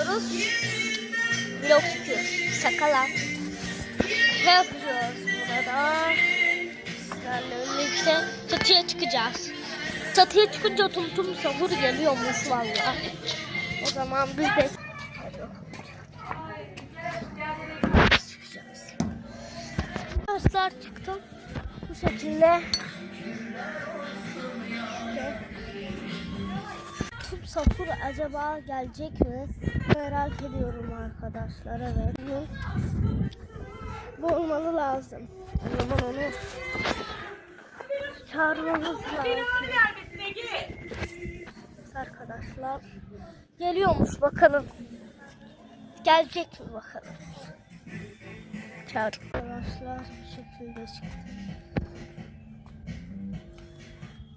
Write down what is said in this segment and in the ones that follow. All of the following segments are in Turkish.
çekiyoruz. Vlog çekiyoruz. Şakalar. Ne yapıyoruz burada? Sizlerle birlikte çatıya çıkacağız. Çatıya çıkınca tum tum sahur geliyormuş valla. O zaman biz de. Arkadaşlar çıktım. Bu şekilde. Tüm sahur acaba gelecek mi? Merak ediyorum arkadaşlar. Evet. Bu olmalı lazım. O zaman onu çağırmamız lazım. Arkadaşlar geliyormuş bakalım. Gelecek mi bakalım. Çağır. Arkadaşlar bu şekilde çıktı.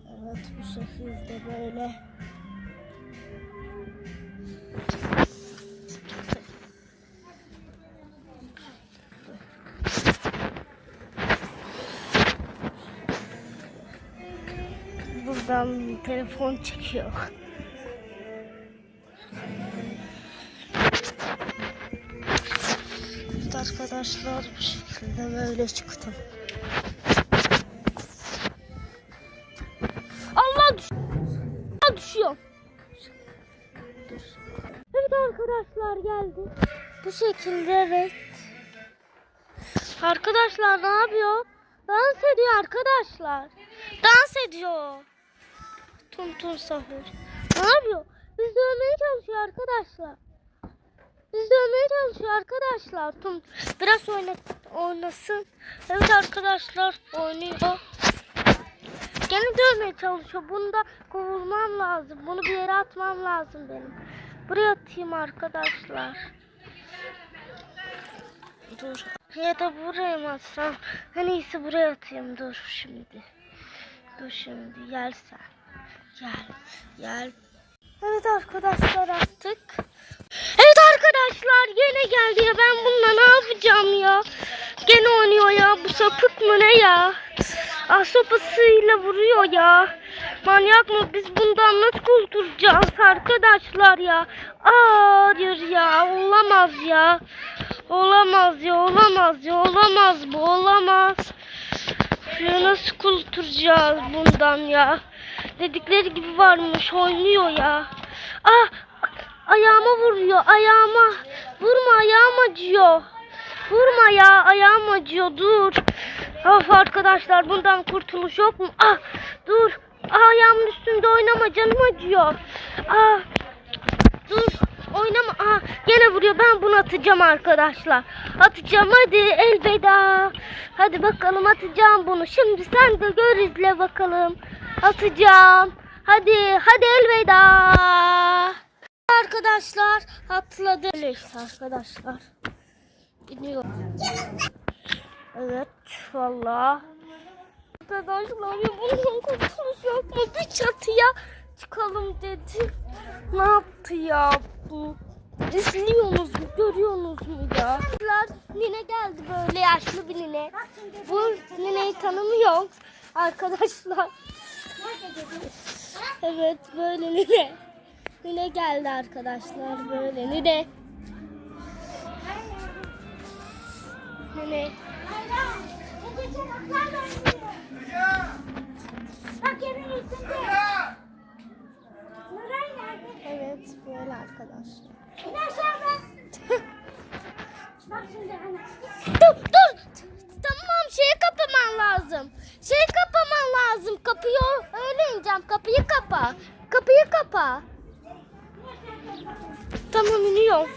Evet bu şekilde böyle. Buradan telefon çekiyor. Arkadaşlar bu şekilde böyle çıktım. Allah düş Allah düşüyor. Evet arkadaşlar geldi. Bu şekilde evet. Arkadaşlar ne yapıyor? Dans ediyor arkadaşlar. Dans ediyor. Tum tum sahur. Ne yapıyor? Biz dövmeye çalışıyor arkadaşlar. Biz dövmeye çalışıyor arkadaşlar. Tum biraz oyna oynasın. Evet arkadaşlar oynuyor. Gene dövmeye çalışıyor. Bunu da kovulmam lazım. Bunu bir yere atmam lazım benim. Buraya atayım arkadaşlar. Dur. Ya da buraya mı atsam? En iyisi buraya atayım. Dur şimdi. Dur şimdi. Gel sen. Gel. Gel. Evet arkadaşlar attık. Evet arkadaşlar gene geldi ya. Ben bununla ne yapacağım ya? Gene oynuyor ya. Bu sapık mı ne ya? Ah sopasıyla vuruyor ya. Manyak mı? Biz bundan nasıl kurtulacağız arkadaşlar ya? Aa, hayır ya. Olamaz ya. Olamaz ya. Olamaz ya. Olamaz bu. Olamaz. Ya nasıl kurtulacağız bundan ya? Dedikleri gibi varmış. Oynuyor ya. Ah ayağıma vuruyor. Ayağıma. Vurma ayağım acıyor. Vurma ya ayağım acıyor dur. Of arkadaşlar bundan kurtuluş yok mu? Ah dur. Ah, ayağımın üstünde oynama canım acıyor. Ah dur oynama. Ah gene vuruyor ben bunu atacağım arkadaşlar. Atacağım hadi elveda. Hadi bakalım atacağım bunu. Şimdi sen de gör izle bakalım. Atacağım. Hadi hadi elveda. Arkadaşlar atladı. İşte arkadaşlar. Gidiyor. Evet valla. Arkadaşlar ya bundan kurtuluş yok mu? Bir çatıya çıkalım dedi. Ne yaptı ya bu? İzliyorsunuz mu? Görüyorsunuz mu ya? Nine geldi böyle yaşlı bir nine. Bu nineyi tanımıyorum arkadaşlar. Evet böyle nine. Nine geldi arkadaşlar böyle nine. Nine. Evet böyle arkadaşlar. Kapa. Tamam iniyorum.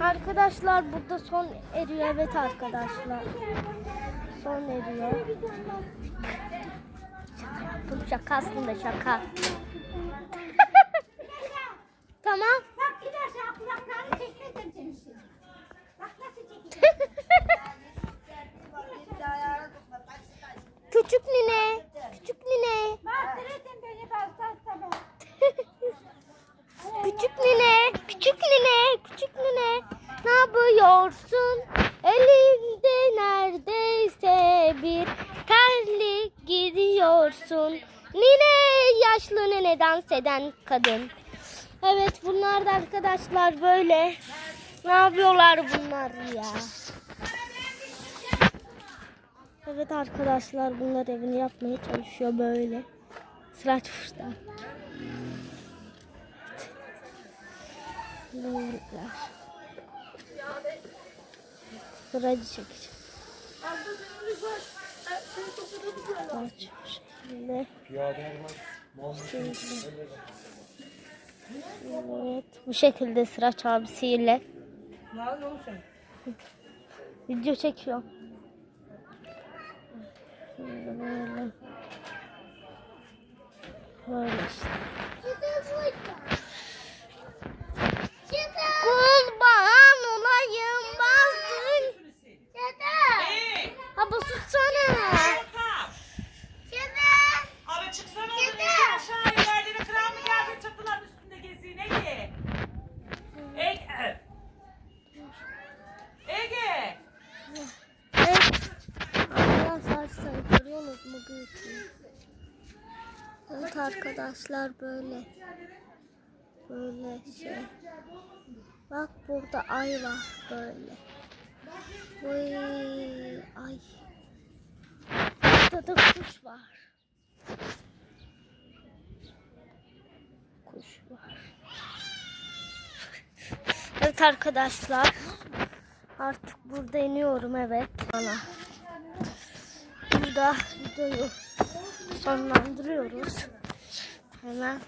Arkadaşlar burada son eriyor. Evet arkadaşlar. Son eriyor. Şaka yaptım. Şaka aslında şaka. tamam. Bak giderse kulaklarını çekmezsem seni şimdi. Bak nasıl çekeceğim. Küçük nine. Küçük nine. Bastırırsın beni bastırsa Küçük nine. Küçük nine. Küçük nine. Ne yapıyorsun? Elinde neredeyse bir terlik gidiyorsun. Nine yaşlı nene dans eden kadın. Evet bunlar da arkadaşlar böyle. Ne yapıyorlar bunlar ya? Evet arkadaşlar bunlar evini yapmaya çalışıyor böyle. Sıraç burada. Böyleler. Sıracı çekeceğim. Sıraç bu şekilde. Evet, bu şekilde Sıraç abisiyle video çekiyorum. Böyle. Böyle işte. Arkadaşlar böyle. Böyle şey. Bak burada ay var böyle. Vay ay. Burada da kuş var. Kuş var. Evet arkadaşlar. Artık burada iniyorum evet. Bana. Burada videoyu sonlandırıyoruz. Hemen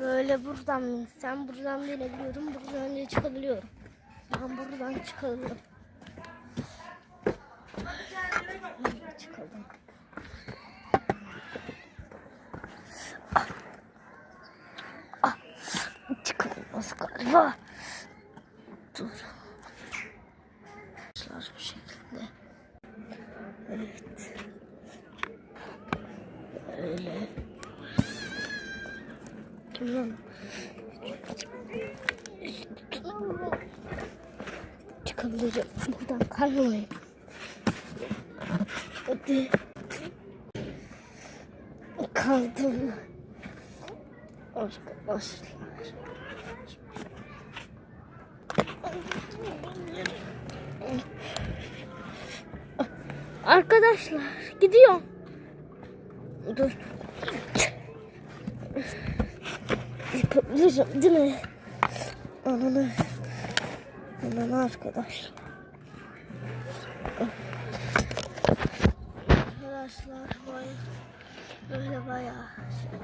böyle buradan insem buradan da inebiliyorum. Buradan da çıkabiliyorum. Ben buradan. Böyle çıkalım. Ah. Ah. Çıkılmaz galiba. Dur. Arkadaşlar bu şekilde. Evet. Lan? Çıkabilirim. Buradan kaymayayım. Hadi. Kaldım. Arkadaşlar. Arkadaşlar gidiyorum. Dur. Yapabilirim değil mi? Ananı. Ananı arkadaşlar. Arkadaşlar baya böyle bayağı şey.